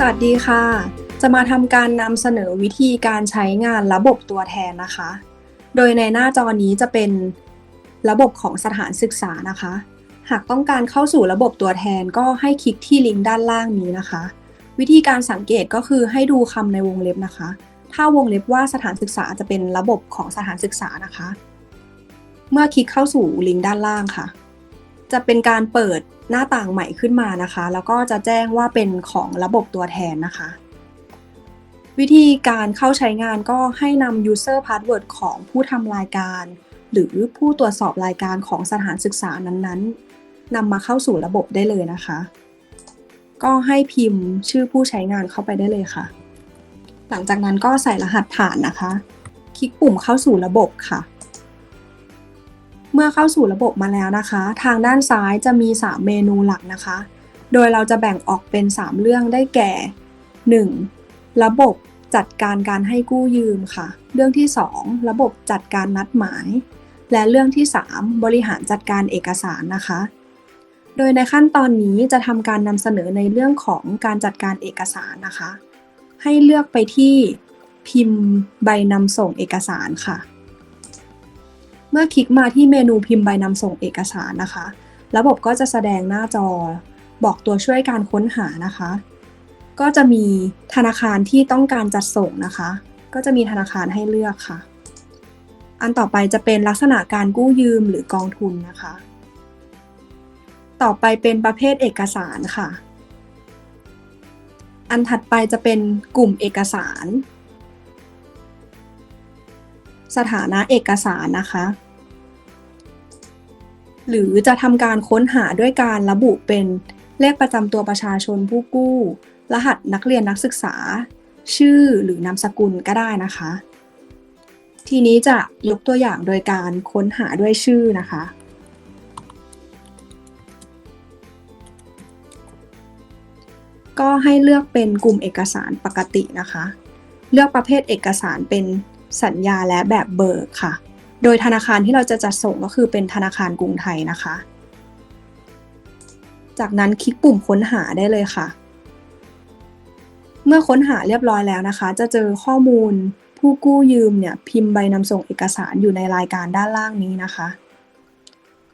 สวัสดีค่ะ จะมาทำการนำเสนอวิธีการใช้งานระบบตัวแทนนะคะ โดยในหน้าจอนี้จะเป็นระบบของสถานศึกษานะคะ หากต้องการเข้าสู่ระบบตัวแทนก็ให้คลิกที่ลิงก์ด้านล่างนี้นะคะ วิธีการสังเกตก็คือให้ดูคำในวงเล็บนะคะ ถ้าวงเล็บว่าสถานศึกษาจะเป็นระบบของสถานศึกษานะคะ เมื่อคลิกเข้าสู่ลิงก์ด้านล่างค่ะ จะเป็นการเปิดหน้าต่างใหม่ขึ้นมานะคะ แล้วก็จะแจ้งว่าเป็นของระบบตัวแทนนะคะ วิธีการเข้าใช้งานก็ให้นำ user password ของผู้ทำรายการ หรือผู้ตรวจสอบรายการของสถานศึกษานั้นๆนำมาเข้าสู่ระบบได้เลยนะคะ ก็ให้พิมพ์ชื่อผู้ใช้งานเข้าไปได้เลยค่ะ หลังจากนั้นก็ใส่รหัสผ่านนะคะ คลิกปุ่มเข้าสู่ระบบค่ะ มื่อเข้าสู่ระบบมาแล้วนะคะ ทางด้านซ้ายจะมี 3 เมนูหลักนะคะ โดยเราจะแบ่งออกเป็น 3 เรื่องได้แก่ 1. ระบบจัดการการให้กู้ยืมค่ะ เรื่องที่ 2 ระบบจัดการนัดหมาย และเรื่องที่ 3 บริหารจัดการเอกสารนะคะ โดยในขั้นตอนนี้จะทำการนำเสนอในเรื่องของการจัดการเอกสารนะคะ ให้เลือกไปที่พิมพ์ใบนำส่งเอกสารค่ะ เมื่อคลิกมาที่เมนูพิมพ์ใบนำส่งเอกสารนะคะ ระบบก็จะแสดงหน้าจอ บอกตัวช่วยการค้นหานะคะ ก็จะมีธนาคารที่ต้องการจัดส่งนะคะ ก็จะมีธนาคารให้เลือกค่ะ อันต่อไปจะเป็นลักษณะการกู้ยืมหรือกองทุนนะคะ ต่อไปเป็นประเภทเอกสารค่ะ อันถัดไปจะเป็นกลุ่มเอกสาร สถานะเอกสารนะคะ หรือจะทำการค้นหาด้วยการระบุเป็นเลขประจำตัวประชาชนผู้กู้ รหัสนักเรียนนักศึกษา ชื่อหรือนามสกุลก็ได้นะคะ ทีนี้จะยกตัวอย่างโดยการค้นหาด้วยชื่อนะคะก็ให้เลือกเป็นกลุ่มเอกสารปกตินะคะ เลือกประเภทเอกสารเป็น สัญญาและแบบเบิกค่ะ โดยธนาคารที่เราจะจัดส่งก็คือเป็นธนาคารกรุงไทยนะคะ จากนั้นคลิกปุ่มค้นหาได้เลยค่ะ เมื่อค้นหาเรียบร้อยแล้วนะคะ จะเจอข้อมูลผู้กู้ยืมเนี่ยพิมพ์ใบนำส่งเอกสารอยู่ในรายการด้านล่างนี้นะคะ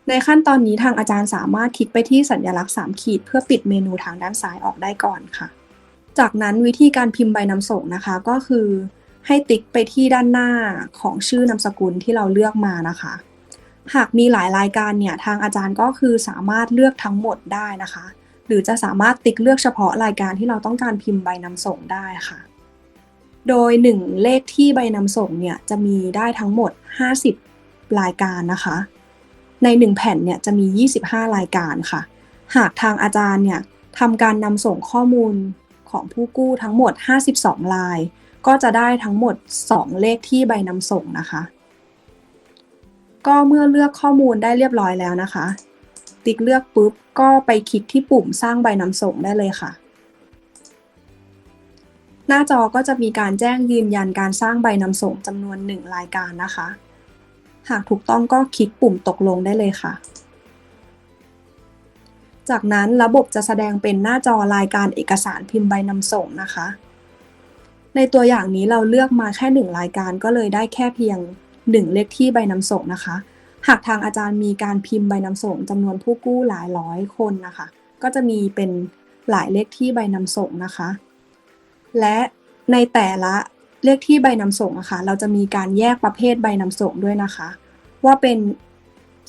ในขั้นตอนนี้ทางอาจารย์สามารถคลิกไปที่สัญลักษณ์ 3 ขีด เพื่อปิดเมนูทางด้านซ้ายออกได้ก่อนค่ะ จากนั้นวิธีการพิมพ์ใบนำส่งนะคะก็คือ ให้ติ๊กไปที่ด้านหน้าของชื่อนามสกุลที่เราเลือกมานะคะ หากมีหลายรายการเนี่ยทางอาจารย์ก็คือสามารถเลือกทั้งหมดได้นะคะ หรือจะสามารถติ๊กเลือกเฉพาะรายการที่เราต้องการพิมพ์ใบนำส่งได้ค่ะ โดย 1 เลขที่ใบนำส่งเนี่ยจะมีได้ทั้งหมด 50 รายการนะคะ ใน 1 แผ่นเนี่ยจะมี 25 รายการค่ะ หากทางอาจารย์เนี่ยทำการนำส่งข้อมูลของผู้กู้ทั้งหมด 52 ราย ก็จะได้ทั้งหมด 2 เลขที่ใบนำส่งนะคะ ก็เมื่อเลือกข้อมูลได้เรียบร้อยแล้วนะคะ ติ๊กเลือกปุ๊บก็ไปคลิกที่ปุ่มสร้างใบนำส่งได้เลยค่ะ หน้าจอก็จะมีการแจ้งยืนยันการสร้างใบนำส่งจำนวน 1 รายการนะคะ หากถูกต้องก็คลิกปุ่มตกลงได้เลยค่ะจากนั้นระบบจะแสดงเป็นหน้าจอรายการเอกสารพิมพ์ใบนำส่งนะคะ ในตัวอย่างนี้เราเลือกมาแค่ 1 รายการก็เลยได้แค่เพียง 1 เลขที่ใบนำส่งนะคะ หากทางอาจารย์มีการพิมพ์ใบนำส่งจำนวนผู้กู้หลายร้อยคนนะคะ ก็จะมีเป็นหลายเลขที่ใบนำส่งนะคะ และในแต่ละเลขที่ใบนำส่งนะคะเราจะมีการแยกประเภทใบนำส่งด้วยนะคะ ว่าเป็น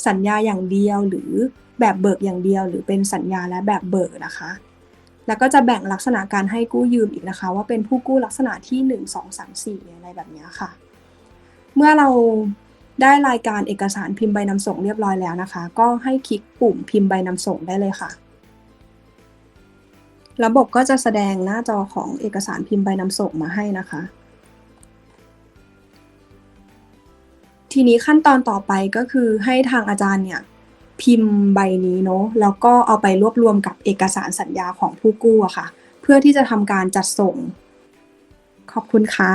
สัญญาอย่างเดียวหรือแบบเบิกอย่างเดียว หรือเป็นสัญญาและแบบเบิกนะคะ แล้วก็จะแบ่งลักษณะการให้กู้ยืมอีกนะคะ ว่าเป็นผู้กู้ลักษณะที่ 1 2 3 4อะไรแบบนี้ค่ะ เมื่อเราได้รายการเอกสารพิมพ์ใบนำส่งเรียบร้อยแล้วนะคะ ก็ให้คลิกปุ่มพิมพ์ใบนำส่งได้เลยค่ะ ระบบก็จะแสดงหน้าจอของเอกสารพิมพ์ใบนำส่งมาให้นะคะ ทีนี้ขั้นตอนต่อไปก็คือให้ทางอาจารย์เนี่ย พิมพ์ใบนี้เนาะแล้วก็เอาไปรวบรวมกับเอกสารสัญญาของผู้กู้อะค่ะ เพื่อที่จะทำการจัดส่ง ขอบคุณค่ะ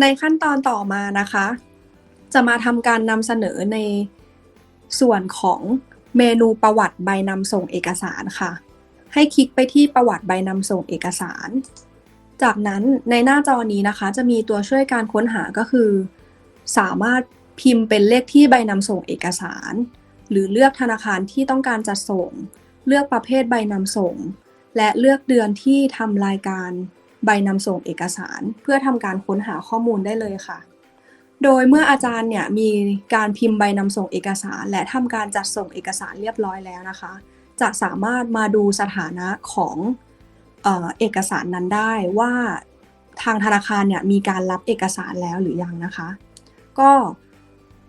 ในขั้นตอนต่อมานะคะ จะมาทำการนำเสนอในส่วนของเมนูประวัติใบนำส่งเอกสารค่ะ ให้ให้คลิกไปที่ประวัติใบนำส่งเอกสาร จากนั้นในหน้าจอนี้นะคะ จะมีตัวช่วยการค้นหาก็คือ สามารถ พิมพ์เป็นเลขที่ใบนำส่งเอกสาร หรือเลือกธนาคารที่ต้องการจัดส่ง เลือกประเภทใบนำส่ง และเลือกเดือนที่ทำรายการใบนำส่งเอกสาร เพื่อทำการค้นหาข้อมูลได้เลยค่ะ โดยเมื่ออาจารย์เนี่ยมีการพิมพ์ใบนำส่งเอกสาร และทำการจัดส่งเอกสารเรียบร้อยแล้วนะคะ จะสามารถมาดูสถานะของเออเอกสารนั้นได้ว่าทางธนาคารเนี่ยมีการรับเอกสารแล้วหรือยังนะคะ ก็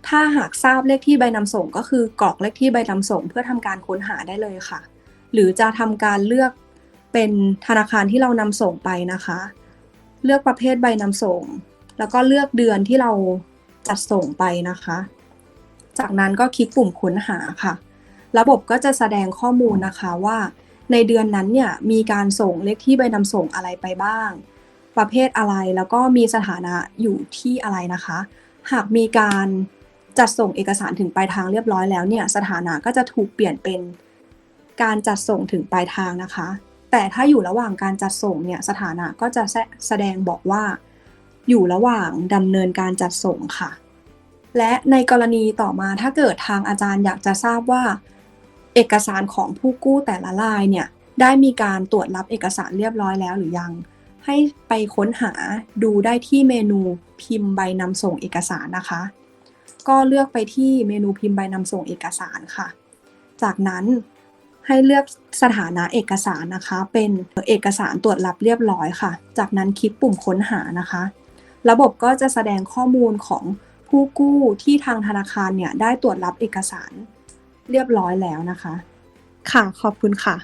ถ้าหากทราบเลขที่ใบนำส่งก็คือกรอกเลขที่ใบนำส่ง เพื่อทำการค้นหาได้เลยค่ะ หรือจะทำการเลือกเป็นธนาคารที่เรานำส่งไปนะคะ เลือกประเภทใบนำส่ง แล้วก็เลือกเดือนที่เราจัดส่งไปนะคะ จากนั้นก็คลิกปุ่มค้นหาค่ะ ระบบก็จะแสดงข้อมูลนะคะว่า ในเดือนนั้นเนี่ยมีการส่งเลขที่ใบนำส่งอะไรไปบ้าง ประเภทอะไรแล้วก็มีสถานะอยู่ที่อะไรนะคะ หากมีการ จัดส่งเอกสารถึงปลายทางเรียบร้อยแล้วเนี่ยสถานะก็จะถูกเปลี่ยนเป็นการจัดส่งถึงปลายทางนะคะ แต่ถ้าอยู่ระหว่างการจัดส่งเนี่ยสถานะก็จะแสดงบอกว่า อยู่ระหว่างดำเนินการจัดส่งค่ะ และในกรณีต่อมาถ้าเกิดทางอาจารย์อยากจะทราบว่า เอกสารของผู้กู้แต่ละรายเนี่ยได้มีการตรวจรับเอกสารเรียบร้อยแล้วหรือยัง ให้ไปค้นหาดูได้ที่เมนูพิมพ์ใบนำส่งเอกสารนะคะ ก็เลือกไปที่เมนูพิมพ์ใบนำส่งเอกสารค่ะ จากนั้นให้เลือกสถานะเอกสารนะคะ เป็นเอกสารตรวจรับเรียบร้อยค่ะ จากนั้นคลิกปุ่มค้นหานะคะ ระบบก็จะแสดงข้อมูลของผู้กู้ที่ทางธนาคารเนี่ยได้ตรวจรับเอกสารเรียบร้อยแล้วนะคะ ค่ะขอบคุณค่ะ